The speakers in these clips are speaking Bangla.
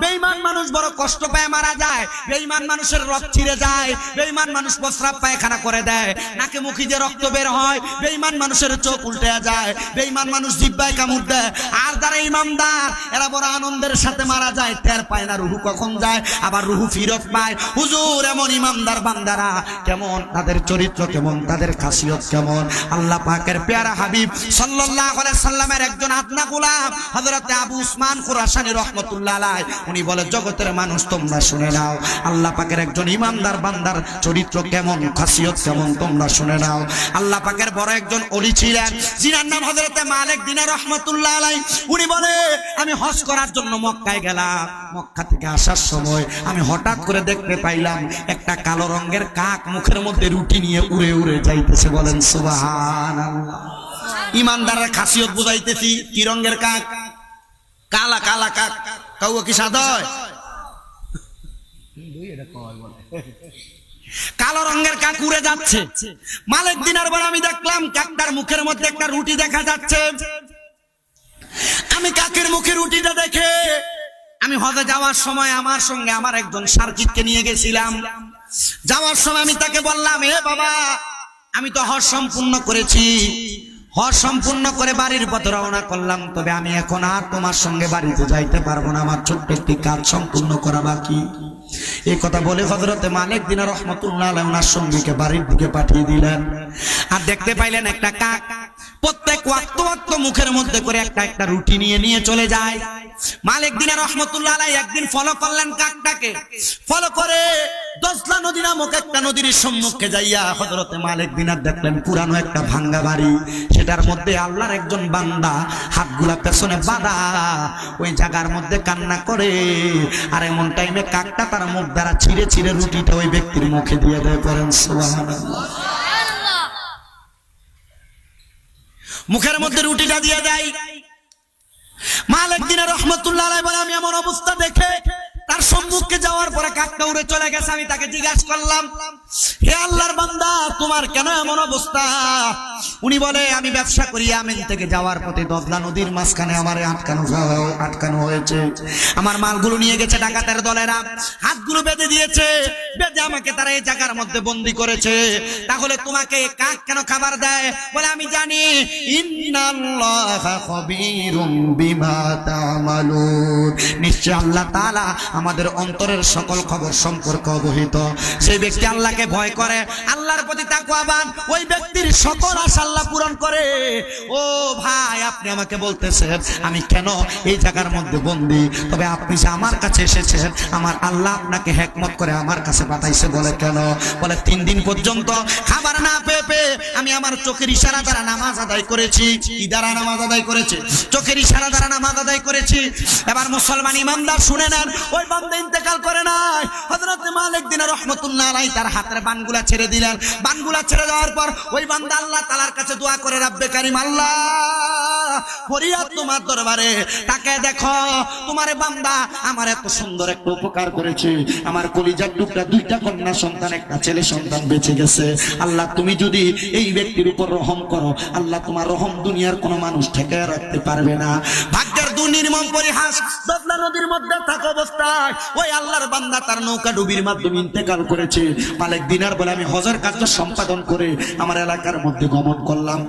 বেঈমান মানুষ বড় কষ্ট পায়, মারা যায়। বেঈমান মানুষের রক্ত ছিঁড়ে যায়। বেঈমান মানুষ প্রস্রাব পায়খানা করে দেয়। নাকে মুখি দিয়ে রক্ত বের হয়। বেঈমান মানুষের চোখ উল্টে যায়। বেঈমান মানুষ জিব্বায় কামড় দেয়। আর যারা ইমানদার এরা বড় আনন্দের সাথে মারা যায়। টের পায় না রুহু কখন যায়, আবার রুহু ফিরত পায়। হুজুর, এমন ইমানদার বান্দারা কেমন? তাদের চরিত্র কেমন? তাদের খাসিয়ত কেমন? আল্লাহ পাকের পেয়ারা হাবিব সাল্লাল্লাহু আলাইহি সাল্লামের একজন আপনা গোলাম, হযরতে আবু উসমান কুরাশানি রহমাতুল্লাহ আলাইহি। উনি বলে, জগতের মানুষ তোমরা শুনে নাও। আল্লাহ পাকের একজন ইমানদার বান্দার চরিত্র কেমন, খাসিয়ত কেমন তোমরা শুনে নাও। আল্লাহ পাকের বড় একজন অলি ছিলেন, যিনার নাম হযরতে মালিক দিনার রহমাতুল্লাহ আলাইহি। উনি বলে, আমি হজ করার জন্য মক্কায় গেলাম। মক্কা থেকে আসার সময় আমি হঠাৎ করে দেখতে পাইলাম, একটা কালো রঙের কাক মুখের মধ্যে রুটি নিয়ে উড়ে উড়ে যাইতেছে। বলেন, সুবহানাল্লাহ। ইমানদারের খাসিয়ত বুঝাইতেছি, কি রঙের কাক? কালা কালা কাক। কাউ কি সাদা কালো রঙের কাক উড়ে যাচ্ছে মালিক দিনার পর আমি দেখলাম কাকটার মুখের মধ্যে একটা রুটি দেখা যাচ্ছে। আমি কাকের মুখে রুটিটা দেখে আমি হজে যাওয়ার সময় আমার সঙ্গে আমার একজন সার্কিটকে নিয়ে গেছিলাম। যাওয়ার সময় আমি তাকে বললাম, এ বাবা, আমি তো হজ সম্পূর্ণ করেছি। হজ সম্পূর্ণ করে বাড়ির পথে রওনা করলাম, তবে আমি এখন আর তোমার সঙ্গে বাড়িতে যাইতে পারব না। আমার ছোট্ট একটি কাজ সম্পূর্ণ করা বাকি। এই কথা বলে হজরতে মালিক দিনা রহমতুল্লাহ ওনার সঙ্গীকে বাড়ির দিকে পাঠিয়ে দিলেন। আর দেখতে পাইলেন একটা কাক। প্রত্যেক ওয়াক্ত মুখের মধ্যে করে একটা একটা রুটি নিয়ে নিয়ে চলে যায়। মালিক দিনা রহমতুল্লাহ একদিন ফলো করলেন কাকটাকে। ফলো করে দশলা নদী নামক একটা নদীর সম্মুখে যাইয়া হজরতে মালিক দিনার দেখলেন, পুরানো একটা ভাঙ্গা বাড়ি। সেটার মধ্যে আল্লাহর একজন বান্দা হাতগুলা পেছনে বাঁধা, ওই জায়গার মধ্যে কান্না করে, আর এমন টাইমে কাকটা তার মুখ দ্বারা ছিঁড়ে ছিঁড়ে রুটিটা ওই ব্যক্তির মুখে দিয়ে দেয় করেন মুখের মধ্যে রুটিটা দিয়ে দেয়। মালিক দিনের রহমতুল্লাহ বলে, আমি এমন অবস্থা দেখে তার সম্মুখে যাওয়ার পরে কাকটা উড়ে চলে গেছে আমি তাকে জিজ্ঞাসা করলাম হে আল্লাহর বান্দা, তোমার কেন এমন অবস্থা? উনি বলে, আমি ব্যবসা করি আমিন থেকে যাওয়ার পথে দদলা নদীর মাঝখানে আমার আটকানো আটকানো হয়েছে। আমার মালগুলো নিয়ে গেছে ডাকাতের দলেরা, হাতগুলো বেঁধে দিয়েছে, বেঁধে আমাকে তারা এই জায়গার মধ্যে বন্দি করেছে। তাহলে তোমাকে কাক কেন খাবার দেয়? বলে, আমি জানি নিশ্চয় আল্লাহ তাআলা আমাদের অন্তরের সকল খবর সম্পর্কে অবহিত। সেই ব্যক্তি আল্লাহকে ভয় করে। আল্লাহর প্রতি তাকওয়াবান। ওই ব্যক্তির সকল আশা আল্লাহ পূরণ করে। ও ভাই, আপনি আমাকে বলতেছেন, আমি কেন এই জায়গার মধ্যে বন্দি? তবে আপনি যে আমার কাছে এসেছেন, আমার আল্লাহ আপনাকে হেকমত করে আমার কাছে পাঠাইছে বলে কেন? বলে তিন দিন পর্যন্ত খাবার না পেয়ে পেয়ে আমি আমার চোখের ইশারা দ্বারা নামাজ আদায় করেছি। কি দ্বারা নামাজ আদায় করেছে? চোখের ইশারা দ্বারা নামাজ আদায় করেছি। এবার মুসলমান ইমানদার শুনে নেন, ওই বান্দা ইন্তেকাল করে নাই। রহমতুল্লাহ আলাইহি তার হাতের বানগুলা ছেড়ে দিলেন। বানগুলা ছেড়ে দেওয়ার পর ওই বান্দা আল্লাহ তাআলার কাছে দোয়া করে, রাব্বে কারীম, আল্লাহ ছেলে সন্তান বেঁচে গেছে। আল্লাহ, তুমি যদি এই ব্যক্তির উপর রহম করো, আল্লাহ, তোমার রহম দুনিয়ার কোনো মানুষ ঠেকে রাখতে পারবে না। ভাগ্যের দুর্নির্মম পরিহাস। দবলা নদীর মধ্যে থাকা অবস্থায়। ওই আল্লাহর বান্দা তার নৌকা ডুবির মাধ্যমে ইন্তেকাল করেছে। মালিক দিনার বলে আমি হজার কার্য সম্পাদন করে আমার এলাকার মধ্যে গমন করলাম।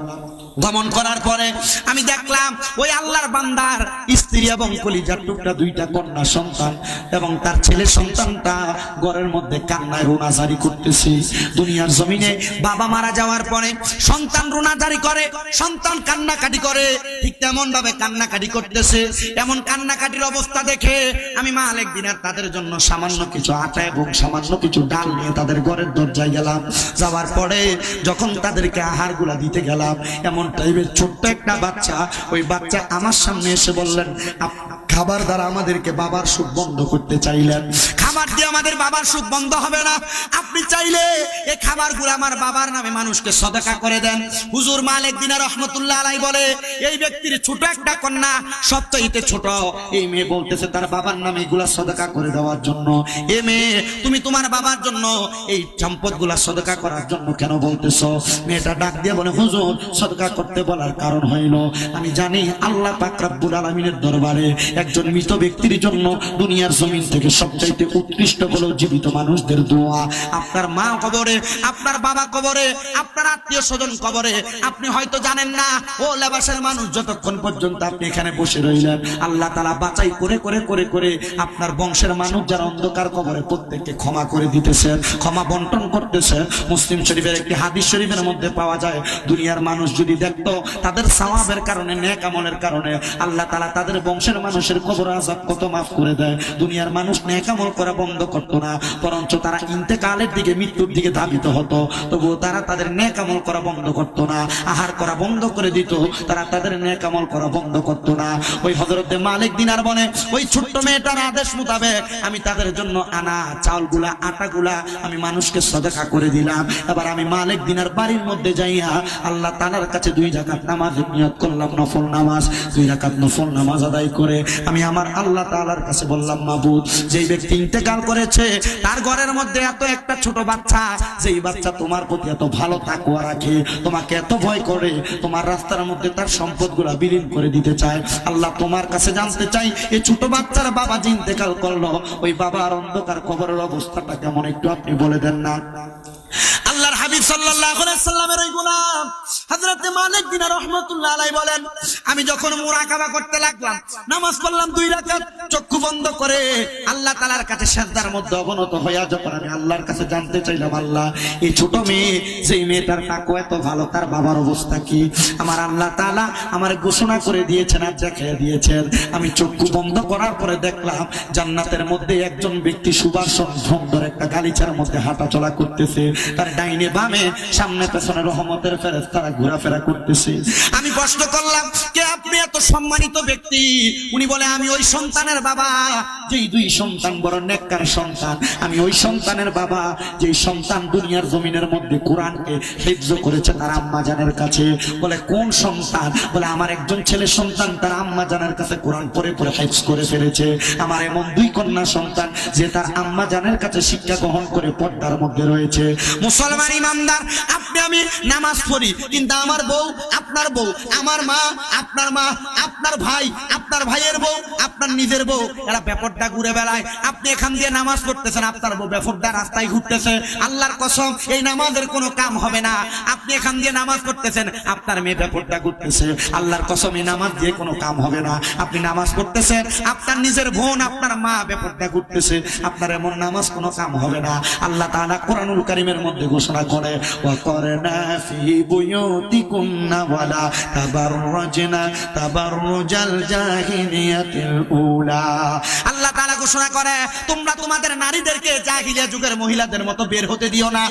গমন করার পরে আমি দেখলাম ওই আল্লাহর বান্দার স্ত্রী এবং কলিজার টুকটা দুইটা কন্যা সন্তান এবং তার ছেলে সন্তানটা ঘরের মধ্যে কান্নায় রোনাজারি করতেছে। দুনিয়ার জমিনে বাবা মারা যাওয়ার পরে সন্তান রোনাজারি করে, সন্তান কান্নাকাটি করে, ঠিক তেমন ভাবে কান্নাকাটি করতেছে। এমন কান্নাকাটির অবস্থা দেখে আমি মালিক দিনের তাদের জন্য সামান্য কিছু আটা এবং সামান্য কিছু ডাল নিয়ে তাদের ঘরের দরজায় গেলাম। যাওয়ার পরে যখন তাদেরকে আহারগুলা দিতে গেলাম, এমন টাইপের ছোট্ট একটা বাচ্চা ওই বাচ্চা আমার সামনে এসে বললেন "আপ- খাবার দ্বারা আমাদেরকে বাবার সুখ বন্ধ করতে চাইলেন। খাবার দিয়ে আমাদের বাবার সুখ বন্ধ হবে না। আপনি চাইলে এই খাবারগুলো আমার বাবার নামে মানুষকে সদকা করে দেন। হুজুর মালিক দিনা রহমতুল্লাহ আলাই বলে, এই ব্যক্তির ছোট একটা কন্যা সবচাইতে ছোট। এই মেয়ে বলতেছে, তার বাবার নামে এগুলা সদকা করে দেওয়ার জন্য। এ মেয়ে, তুমি তোমার বাবার জন্য এই সম্পদগুলা সদকা করার জন্য কেন বলতেছো? মেয়েটা ডাক দিয়ে বলে, হুজুর, সদকা করতে বলার কারণ হইল। আমি জানি আল্লাহ পাক রব্বুল আলামিনের দরবারে একজন মৃত ব্যক্তির জন্য দুনিয়ার জমিন থেকে সবচাইতে উৎকৃষ্ট হলো জীবিত মানুষদের দোয়া। আপনার মা কবরে, আপনার বাবা কবরে, আপনার আত্মীয় স্বজন কবরে, আপনি হয়তো জানেন না, ও লেবাসের মানুষ, যতক্ষণ পর্যন্ত আপনি এখানে বসে রইলেন, আল্লাহ তালা বাছাই করে করে করে করে আপনার বংশের মানুষ যারা অন্ধকার কবরে প্রত্যেককে ক্ষমা করে দিতেছেন ক্ষমা বন্টন করতেছেন মুসলিম শরীফের একটি হাদিস শরীফের মধ্যে পাওয়া যায়, দুনিয়ার মানুষ যদি দেখতো তাদের সওয়াবের কারণে নেক কারণে, আল্লাহ তালা তাদের বংশের মানুষের কবর আজাব কত মাফ করে দেয়? দুনিয়ার মানুষ নেক আমল করা বন্ধ করতো না, বরঞ্চ তারা ইন্তেকালের দিকে, মৃত্যুর দিকে ধাবিত হতো। তবুও তারা তাদের নেক আমল করা বন্ধ করতো না, আহার করা বন্ধ করে দিত, তারা তাদের নেক আমল করা বন্ধ করতো না। ওই হজরতে মালিক দিনার বনে ওই ছোট্ট মেয়েটার আদেশ মোতাবেক আমি তাদের জন্য আনা চাউলগুলা আটাগুলা আমি মানুষকে সদকা করে দিলাম। এবার আমি মালিক দিনার বাড়ির মধ্যে যাইয়া আল্লাহ তালার কাছে দুই জাকাত নামাজ নিয়ত করলাম, নফল নামাজ। দুই রাকাত নফল নামাজ আদায় করে আমি আমার আল্লাহ তালার কাছে বললাম, মাবুদ, যেই ব্যক্তি ইন্তেকাল করেছে, তার ঘরের মধ্যে এত একটা ছোট বাচ্চা, যেই বাচ্চা তোমার প্রতি এত ভালো তাকুয়া রাখে, তোমাকে এত ভয় করে, তোমার রাস্তার মধ্যে তার সম্পদ সম্পদগুলা বিলীন করে দিতে চায়, আল্লাহ তোমার কাছে জানতে চাই এই ছোট বাচ্চার বাবা যে ইন্তেকাল করল, ওই বাবার অন্ধকার কবরের অবস্থাটা কেমন একটু আপনি বলে দেন না। বলেন, আমি যখন মুরাকাবা করতে লাগলাম, নামাজ পড়লাম দুই রাকাত, চক্ষু বন্ধ করে আল্লাহ তাআলার কাছে সিজদার মধ্যে অবনত হইয়া যখন আমি আল্লাহর কাছে জানতে চাইলাম, আল্লাহ, এই ছোট মেয়ে, যেই মেয়েটার কাকু এত ভালো, তার বাবার অবস্থা কি? আমার আল্লাহ তাআলা আমার ঘোষণা করে দিয়েছেন আর দেখিয়ে দিয়েছেন। আমি চক্ষু বন্ধ করার পরে দেখলাম, জান্নাতের মধ্যে একজন ব্যক্তি সুন্দর একটা গালিচার মধ্যে হাঁটাচলা করতেছে। তার ডাইনে বামে সামনে পেছনে রহমতের ফেরেস তারা ঘোরাফেরা করতেছে। আমি প্রশ্ন করলাম কে আপনি এত সম্মানিত ব্যক্তি। উনি বলে, আমি ওই সন্তানের বাবা, যেই দুই সন্তান বড় নেককার সন্তান। আমি ওই সন্তানের বাবা, যেই সন্তান দুনিয়ার জমিনের মধ্যে কোরআনকে হিফজ করেছে তার আম্মা জানের কাছে। বলে, কোন সন্তান? বলে, আমার একজন ছেলে সন্তান তার আম্মা জানের কাছে কোরআন পড়ে পড়ে হিফজ করে ফেলেছে। আমার এমন দুই কন্যা সন্তান যে তার আম্মা জানের কাছে শিক্ষা গ্রহণ করে পর্দার মধ্যে রয়েছে। মুসলমান ইমানদার আপনি আমি নামাজ পড়ি, কিন্তু আমার বউ আপনার বউ, আমার মা আপনার মা, আপনার ভাই, আপনার ভাইয়ের বউ, আপনার নিজের বউ। এরা ব্যাপারটা ঘুরে বেড়ায়। আপনি এখান দিয়ে নামাজ পড়তেছেন, আপনার বউ ব্যাপারটা রাস্তায় ঘুরতেছে। আল্লাহর কসম, এই নামাজের কোনো কাম হবে না। আপনি এখান দিয়ে নামাজ পড়তেছেন, আপনার মেয়ে ব্যাপারটা ঘুরতেছে। আল্লাহর কসম, এই নামাজ দিয়ে কোনো কাম হবে না। আপনি নামাজ পড়তেছেন, আপনার নিজের বোন, আপনার মা ব্যাপারটা ঘুরতেছে। আপনার এমন নামাজ কোনো কাম হবে না। আল্লাহ তাআলা কোরআনুল কারীমের মধ্যে ঘোষণা করে ওয়া করনা ফি বুয়ুতিকুন্না ওয়ালা তাবাররাজনা তাবাররুজাল জাহিলিয়াতিল উলা। আল্লাহ তাআলা ঘোষণা করে, তোমরা তোমাদের নারীদেরকে জাহিলিয়া যুগের মহিলাদের মতো বের হতে দিও না।